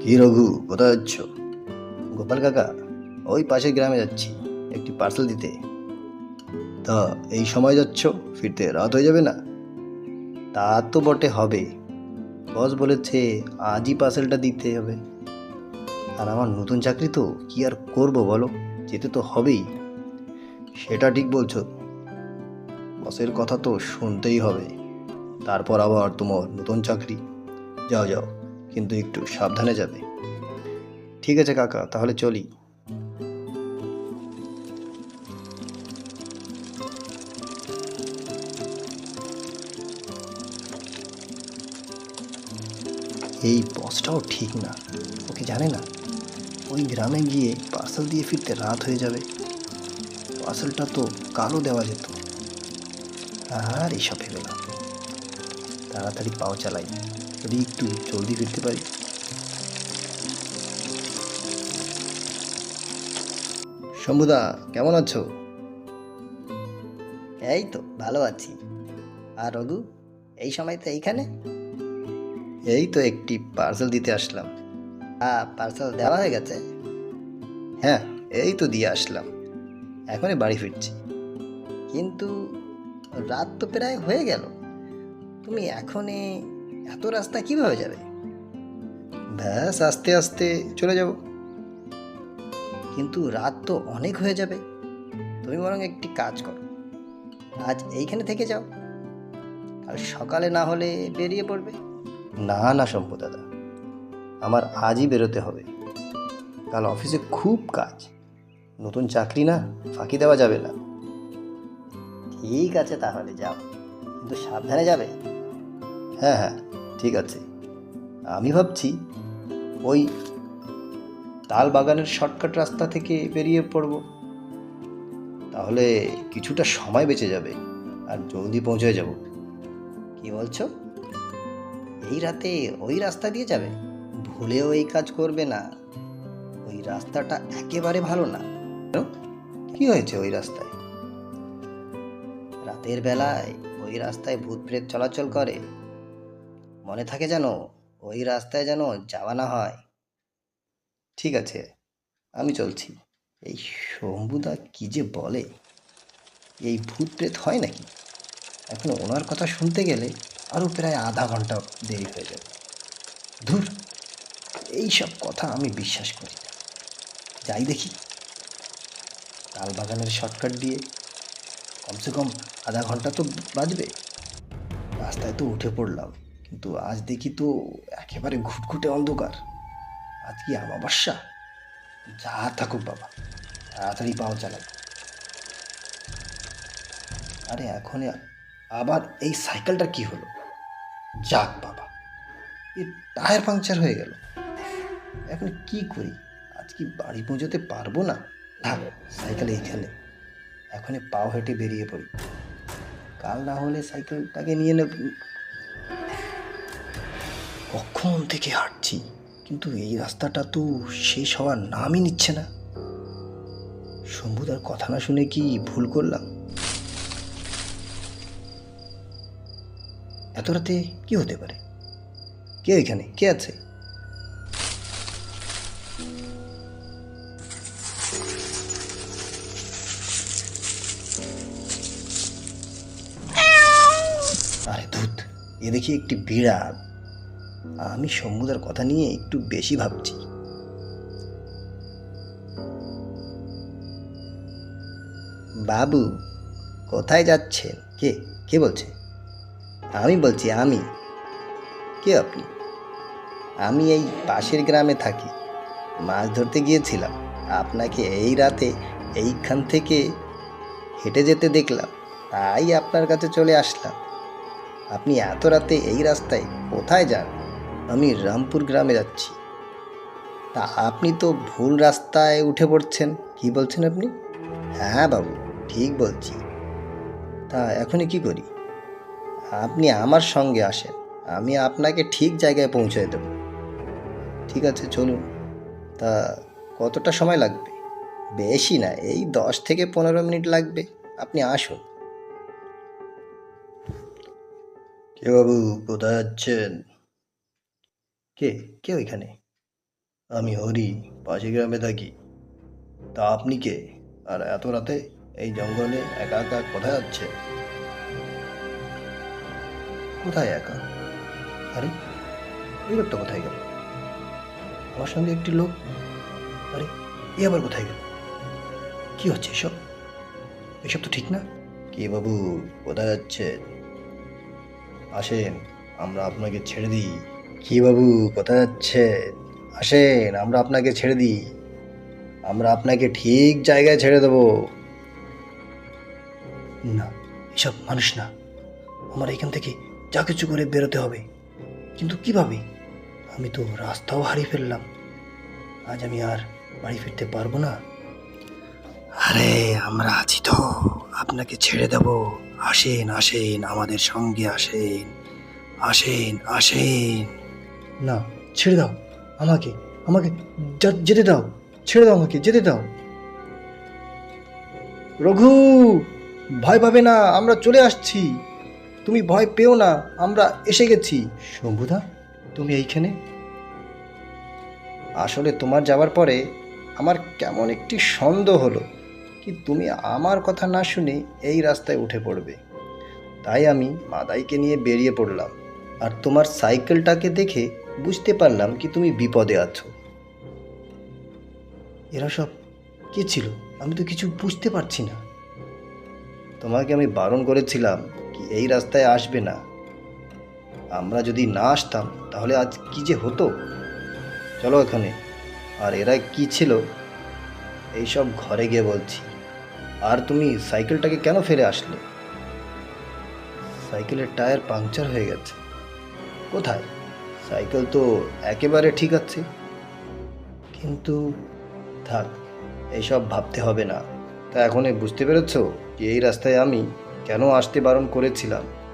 কি রঘু, কোথায় যাচ্ছ? গোপাল কাকা, ওই পাশের গ্রামে যাচ্ছি, একটি পার্সেল দিতে। তা এই সময় যাচ্ছ, ফিরতে রাত হয়ে যাবে না? তা তো বটে, হবে। বস বলেছে, আজই পার্সেলটা দিতে হবে। আর আমার নতুন চাকরি তো, কি আর করব বলো? যেতে তো হবেই। সেটা ঠিক বলছো। বসের কথা তো শুনতেই হবে। তারপর আবার তোমার নতুন চাকরি। যাও যাও। কিন্তু একটু সাবধানে যাবে। ঠিক আছে কাকা, তাহলে চলি। এই বসটাও ঠিক না। ওকে জানে না? ওই গ্রামে গিয়ে পার্সেল দিয়ে ফিরতে রাত হয়ে যাবে। পার্সেলটা তো কালো দেওয়া যেত। আর এইসব ভেবে না। তাড়াতাড়ি পাও চালাই যদি একটু জলদি ফিরতে পারি। শম্ভুদা কেমন আছো? এই তো ভালো আছি। আর রঘু এই সময় তো এইখানে? এই তো একটি পার্সেল দিতে আসলাম। হ্যাঁ পার্সেল দেওয়া হয়ে গেছে? হ্যাঁ এই তো দিয়ে আসলাম। এখনই বাড়ি ফিরছি। কিন্তু রাত তো প্রায় হয়ে গেল। তুমি এখনই এত রাস্তা কীভাবে যাবে? ব্যাস, আস্তে আস্তে চলে যাব। কিন্তু রাত তো অনেক হয়ে যাবে। তুমি বরং একটি কাজ করো। আজ এইখানে থেকে যাও। কাল সকালে না হলে বেরিয়ে পড়বে। না না শম্ভু দাদা, আমার আজই বেরোতে হবে। কাল অফিসে খুব কাজ। নতুন চাকরি না, ফাঁকি দেওয়া যাবে না। ঠিক আছে তাহলে, যাও। কিন্তু সাবধানে যাবে। হ্যাঁ হ্যাঁ। ঠিক আছে। আমি ভাবছি ওই তাল বাগানের শর্টকাট রাস্তা থেকে বেরিয়ে পড়ব। তাহলে কিছুটা সময় বেঁচে যাবে আর জলদি পৌঁছে যাব। কি বলছো? এই রাতে ওই রাস্তা দিয়ে যাবে? ভুলেও এই কাজ করবে না। ওই রাস্তাটা একেবারে ভালো না। কি হয়েছে ওই রাস্তায়? রাতের বেলায় ওই রাস্তায় ভূত প্রেত চলাচল করে। মনে থাকে যেন ওই রাস্তায় যেন যাওয়া না হয়। ঠিক আছে, আমি চলছি। এই শম্ভুদা কি যে বলে? এই ভূত প্রেত হয় নাকি? এখন ওনার কথা শুনতে গেলে আরও প্রায় আধা ঘণ্টা দেরি হয়ে যাবে। ধুর, এইসব কথা আমি বিশ্বাস করি যাই দেখি। তালবাগানের শর্টকাট দিয়ে কমসে কম আধা ঘণ্টা তো বাজবে। রাস্তায় তো উঠে পড়লাম। কিন্তু আজ দেখি তো একেবারে ঘুটঘুটে অন্ধকার। আজ কি আমাবাস্যা যা থাকুক বাবা, তাড়াতাড়ি পাও চালাই আরে এখন আবার এই সাইকেলটা কি হলো? যাক বাবা এই টায়ার পাংচার হয়ে গেল। এখন কি করি? আজ কি বাড়ি পৌঁছতে পারব না? থাক সাইকেল এইখানে। এখনই পাও হেঁটে বেরিয়ে পড়ি। কাল না হলে সাইকেলটাকে নিয়ে নেব। কখন থেকে হাঁটছি কিন্তু এই রাস্তাটা তো শেষ হওয়ার নামই নিচ্ছে না। শম্ভুদার কথা না শুনে কি ভুল করলাম? এত রাতে কি হতে পারে? কে এখানে? কে আছে? আরে ধুত, এ দেখি একটি বিড়াল। আমি শম্ভুদার কথা নিয়ে একটু বেশি ভাবছি। বাবু, কোথায় যাচ্ছেন? কে কে বলছে? আমি বলছি, আমি। কে আপনি? আমি এই পাশের গ্রামে থাকি। মাছ ধরতে গিয়েছিলাম। আপনাকে এই রাতে এইখান থেকে হেঁটে যেতে দেখলাম। তাই আপনার কাছে চলে আসলাম। আপনি এত রাতে এই রাস্তায় কোথায় যান? আমি রামপুর গ্রামে যাচ্ছি। তা আপনি তো ভুল রাস্তায় উঠে পড়ছেন, কি বলছেন আপনি? হ্যাঁ বাবু, ঠিক বলছি। তা এখনই কি করি? আপনি আমার সঙ্গে আসেন, আমি আপনাকে ঠিক জায়গায় পৌঁছে দেব। ঠিক আছে, চলুন। তা কতটা সময় লাগবে? বেশি না, এই দশ থেকে পনেরো মিনিট লাগবে। আপনি আসুন। কে বাবু, কোথায় যাচ্ছেন? কে? কে ওইখানে? আমি হরি, পাশে গ্রামে থাকি। তা আপনি কে? আর এত রাতে এই জঙ্গলে একা একা কোথায় যাচ্ছে? কোথায় একা? আরে ওই লোকটা কোথায় গেল? আমার সঙ্গে একটি লোক? আরে, এ আবার কোথায় গেল? কি হচ্ছে এসব? এসব তো ঠিক না। কে বাবু, কোথায় যাচ্ছে আসেন, আমরা আপনাকে ছেড়ে দিই। কি বাবু কোথায় যাচ্ছে? আসেন, আমরা আপনাকে ছেড়ে দিই। আমরা আপনাকে ঠিক জায়গায় ছেড়ে দেব। না, এসব মানুষ না। আমার এখান থেকে যা কিছু করে বেরোতে হবে। কিন্তু কীভাবে? আমি তো রাস্তাও হারিয়ে ফেললাম। আজ আমি আর বাড়ি ফিরতে পারব না। আরে, আমরা আছি তো। আপনাকে ছেড়ে দেব। আসেন আসেন, আমাদের সঙ্গে আসেন। আসেন আসেন। না, ছেড়ে দাও, আমাকে আমাকে যেতে দাও, ছেড়ে দাও আমাকে, যেতে দাও। রঘু, ভয় পাবে না, আমরা চলে আসছি। তুমি ভয় পেও না, আমরা এসে গেছি। শম্ভুদা, তুমি এইখানে? আসলে তোমার যাওয়ার পরে আমার কেমন একটি সন্দেহ হলো কি তুমি আমার কথা না শুনে এই রাস্তায় উঠে পড়বে। তাই আমি মাদাইকে নিয়ে বেরিয়ে পড়লাম। আর তোমার সাইকেলটাকে দেখে বুঝতে পারলাম কি তুমি বিপদে আছো। এরা সব কি ছিল? আমি তো কিছু বুঝতে পারছি না। তোমাকে আমি বারণ করেছিলাম কি এই রাস্তায় আসবে না। আমরা যদি না আসতাম, তাহলে আজ কি যে হতো? চলো এখানে। আর এরা কি ছিল? এইসব ঘরে গিয়ে বলছি। আর তুমি সাইকেলটাকে কেন ফেলে আসলে? সাইকেলের টায়ার পাংচার হয়ে গেছে। কোথায়? সাইকেল তো একেবারে ঠিক আছে। কিন্তু থাক এইসব ভাবতে হবে না। তা এখন বুঝতে পেরেছ যে এই রাস্তায় আমি কেন আসতে বারণ করেছিলাম?